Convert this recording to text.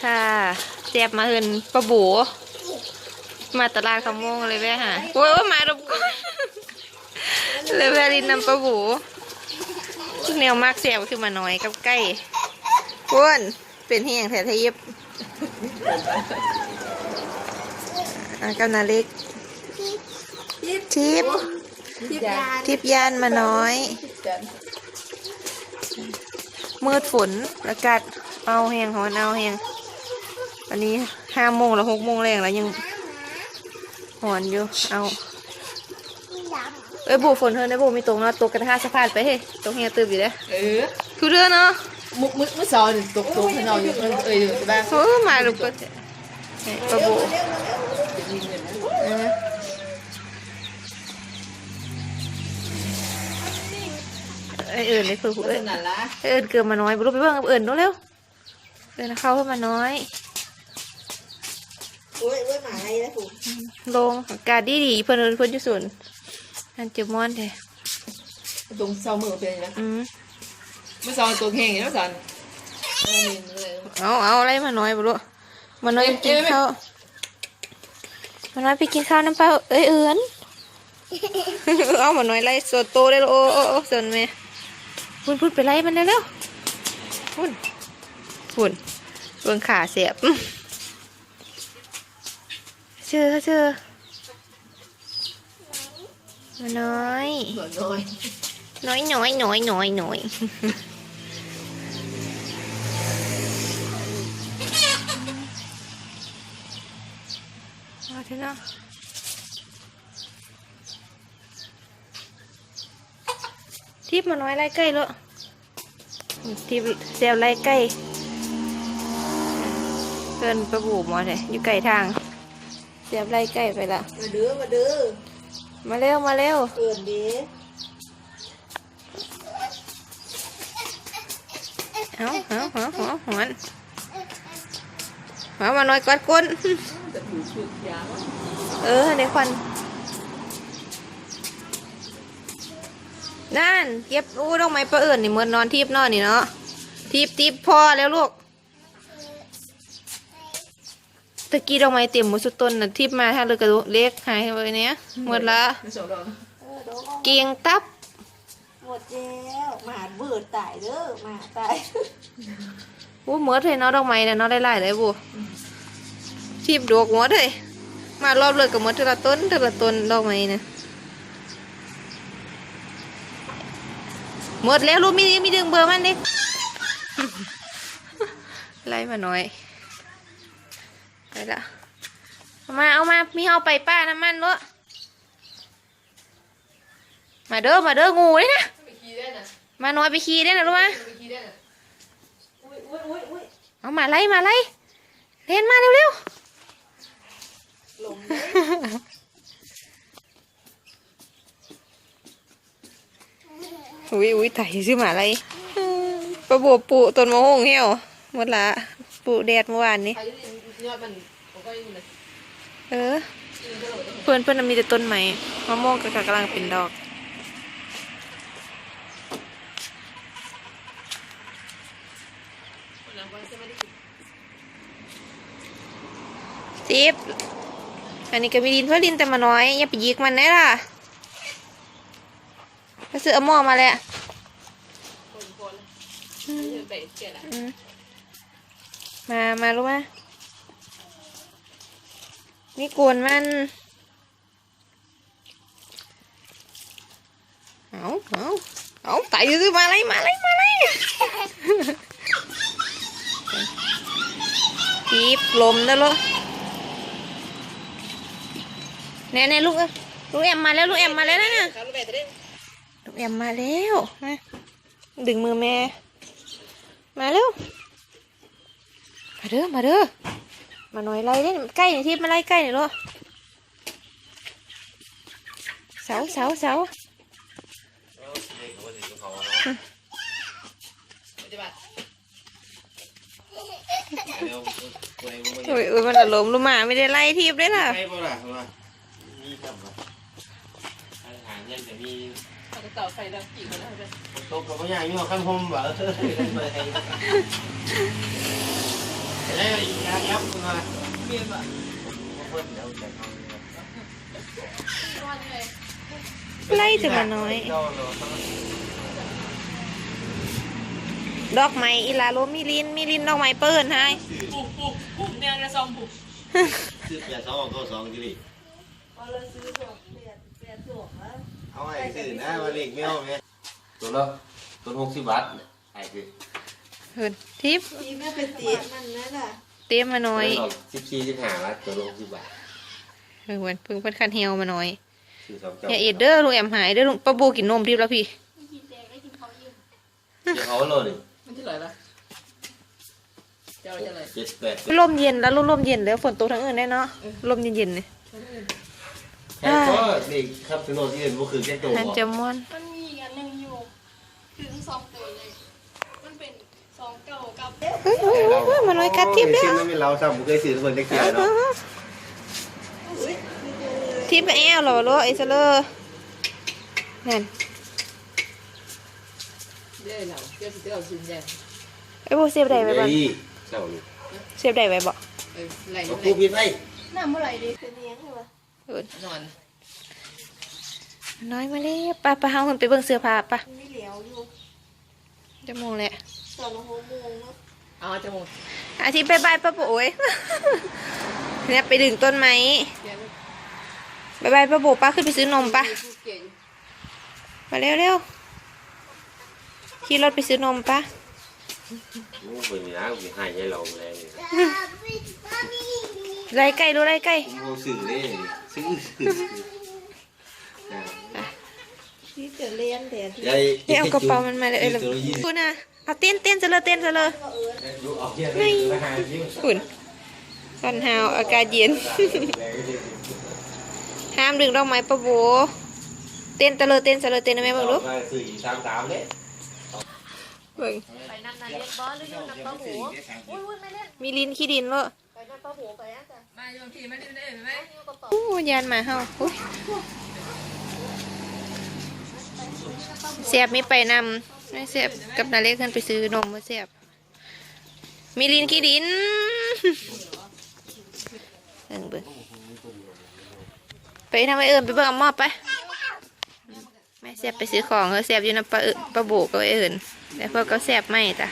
ดีค่ะเจ็บมาเฮินปะบูมาตลาดคำม่วงเลยแม่ฮะโอ้ยมาดมก่อนเลยแม่ลินนำปะบูแนวมากเสียบคือมาน้อยกับใกล้อ้วนเป็นเฮียงแถทยิบอะกำนาเล็กทิพย์ทิพย์ยานมาน้อย มืดฝนอากาศเอาแหงหอนเอาแหง อันนี้ห้าโมงแล้วหกโมงแรงแล้วยังหอนอยู่ เอาเอ้ยบูฝนเธอในบูมีตรงเนาะตกกระทะสะพานไปเฮ้ยตรงเฮียตื่นอยู่เด้อเออคือเรื่องเนาะมุกมุกมุกซอนตกตกให้นอนอยู่เอออยู่ใช่ป่ะโอ้มาลูกก็เฮ้ยปะบูเออเอ้ยเอื่นเลยคือก็เอ้ยนั่นละเอิญเกิดมาน้อยบุรุษไปเบิ่งกับเอิญดูเร็วเอิญเข้าขึ้นมาน้อย โอ้ยโอ้ยหมาอะไรนะผมลงอากาศดีดีๆเพิ่นเอิ้นเพิ่นอยู่สวนอันเจ็บม้อนแท้ตรงเสามือเป็นไงอืมมุกซอนตัวแห้งแล้วซอนเอาเอาอะไรมาน้อยบุรุษมาน้อยไปกินข้าวมาน้อยไปกินข้าวน้ำเปล่าเอ้ยเอิญเอามาน้อยไล่สวดโตได้แล้วโอ้โอ้โอ้สวนแม่พุ่นพุ่นไปไล่มันเร็วๆพุ่นพุ่นเบิ่งขาเสียบเชื่อเชื่อมาน้อยเหมือนน้อยน้อยน้อยน้อยน้อยน้อยเอาเถอะเนาะทิพย์มาน้อยไล่ใกล้แล้วทิพย์เซลไล่ใกล้เพื่อนประบูหมอเลยอยู่ไกลทาง เสียบไล่ใกล้ไปละมาเด้อมาเด้อมาเร็วมาเร็วเกินดีเอาเอาเอาเอาหอนมามาหน่อยกอดก้นแต่ผูชุดยาวเออในควันนั่นเก็บอู้ดอกไม้ประเอิญนี่เหมือนนอนทิพย์นอนนี่เนาะทิพย์ทิพย์พอแล้วลูก ตะกี้ดอกไม้เต็มหมดสุดต้นน่ะทิพย์มาถ้าเลยกระดูกเล็กหายไปเนี้ยหมดละไม่สองดอกเกียงตับหมดแล้วหมาเบื่อตายเด้อหมาตายอู้หมดเลยเนาะดอกไม้เนี่ยเนาะหลายๆเลยบูทิพย์ดอกหมดเลยมารอบเลยกับหมดทีละต้นทีละต้นดอกไม้เนี่ยหมดแล้วลูกมีมีดึงเบอร์มันดิไล่มาหน่อย ไปละเอามาเอามามีเอาไปป้าน้ำมันเนอะมาเด้อมาเด้องูเลยนะไปขี่ได้น่ะมาหน่อยไปขี่ได้นะรู้ไหมไปขี่ได้น่ะอุ้ยอุ้ยอุ้ยอุ้ยเอามาไล่มาไล่เล่นมาเร็วหลงๆอุ้ยอุ้ยไต่ซื้อหมาอะไรประบวบปูต้นมะฮงเหี่ยวหมดละปูแดดเมื่อวานนี้ ใครยอมันผมก็อยู่เลยเออ เพื่อนเพื่อนมีแต่ต้นไม้มะม่วงก็กำลังเป็นดอกสิบอันนี้ก็มีดินเพื่อดินแต่มาน้อย อย่าไปยิกมันได้ล่ะไปซื้อเอาหม้อมาแล้วคนคนยืนไปเสียละอืมมา มารู้ไหม นี่กวนมัน เอาเอาเอาไต่ซื้อมาเลยมาเลยมาเลยจีบลมนะลูกแน่แน่ลูกเอ้ยลูกแอมมาแล้วลูกแอมมาแล้วนะลูกแม่จะได้ลูกแอมมาแล้วมาดึงมือแม่ มาเร็ว มาเด้อ มาเด้อ มาหน่อยไล่เด้ใกล้หน่อยที่มาไล่ใกล้หน่อยลูกเสาเสาเสาปฏิบัติโอ้ยโอ้ยมันอารมณ์ลูกหมาไม่ได้ไล่ทีบได้ล่ะใช่ป่ะล่ะว่ามีครับว่าอาหารยังจะมีเอากระเต่าใส่ดังกี่คนแล้วเป็นตกกับพญามีหัวขั้นพมบ่เออ ได้ยายับมาเมียนว่ะเพิ่นเดี๋ยวจะทนอนเลยไล่แต่มาน้อย ดอกไม้อีลาโลมีลินมีลินดอกไม้เปิ้นให้ปุ๊บปุ๊บปุ๊บเนี่ยกระซองปุ๊บซื้อเปียสองก็สองจิริพอเราซื้อส่งเปลี่ยนเปลี่ยนส่งแล้วเอาไอ้ซื้อนะมาเล็กไม่เอาไหมตัวละตัวหกสิบบาทไอ้คือเหินทิปทีแม่เป็นตีมันนั่นน่ะ เตรียมมาน้อยสิบสี่สิบห้าบาทตัวละหกสิบบาทเออเหมือนเพิ่งเป็นคันเฮียวมาน้อยซื้อสองเจ้าอย่าเอ็ดเด้อลุงแอมหายเด้อลุงป้าโบกินนมทิพแล้วพี่เดี๋ยวเขาโลดมันที่ไหนล่ะเจ้าจะไหนเจ็ดแปดลมเย็นแล้วลมลมเย็นแล้วฝนตกทั้งอื่นแน่เนาะลมเย็นๆนี่แค่ก็เด็กครับถนนที่เห็นก็คือแค่ตัวฮันจะม่วนมันมีอีกอันหนึ่งอยู่ ถึงสองตัวเลย มันเป็นสองเก่ากับ เฮ้ยเฮ้ยเฮ้ยเฮ้ยมาน้อยกัดทิพย์แล้วไม่เป็นเราซ้ำผมเคยซื้อเพิ่นได้เกี่ยวเนาะทิพย์แอลเหรอลูกไอ้เซเลอร์นั่นเดี๋ยวเราเดี๋ยวสิเดี๋ยวสิแดงไอ้โบเสียบใดไว้บ้างเฮ้ยเจ้านี่เสียบใดไว้บ่เออไหลเอาไหลคู่พิษไปน้ำเมื่อไหร่ดิเป็นเลี้ยงใช่ปะนอนน้อยมาเลยปะปะเฮาคนไปเบิ่งเสื้อผ้าปะมันไม่เหลียวอยู่จะมองแหละ ตอนหกโมงเนาะ เอาจมูกอาทิตย์บายบายป้าโอ้ยเนี่ยไปดึงต้นไม้เดี๋ยวบายบายป้าโบป้าขึ้นไปซื้อนมปะผู้เก่งมาเร็วเร็วขี่รถไปซื้อนมปะโอ้เป็นอย่างนี้ให้ให้เราเลยไรไก่ดูไรไก่ผมเอาซื้อเลยซื้อที่จะเลี้ยงแต่ที่ใหญ่เดี๋ยวเอากระเป๋ามันมาเลยเออตัวละยี่สิบคุณน่ะ เอาเต้นเต้นจะเลยเต้นจะเลยดูออกเที่ยงเลยราคาที่คุณตอนหาวอากาศเย็น ห้ามดึงดอกไม้ป้าโบเต้นจะเลยเต้นจะเลยเต้นได้ไหมเบิ่งดูซื้อสามสามเลยเบิ่งไปนั่นนะเรียกบอสหรือยังนับป้าหูอุ้ยอุ้ยไม่เล่นมีลิ้นขี้ดินเลยไปนั่นป้าหูไปอะจ้ะมาโยนทีมาเล่นได้ไหมนี่กระเป๋าอู้ยานหมาเฮาอุ๊ย เสียบมีไปนำไม่เสียบกับนาเล็กขึ้นไปซื้อนมมาเสียบ มีลินขี้ดินเอิ่งเบิ่งไปทำไมเอิญไปเบิ่งมอบไปแม่เสียบไปซื้อของเออเสียบอยู่น้ำปลาปลาโบกก็ไอ้เอิญแล้วพวกก็เสียบไม่จ้ะ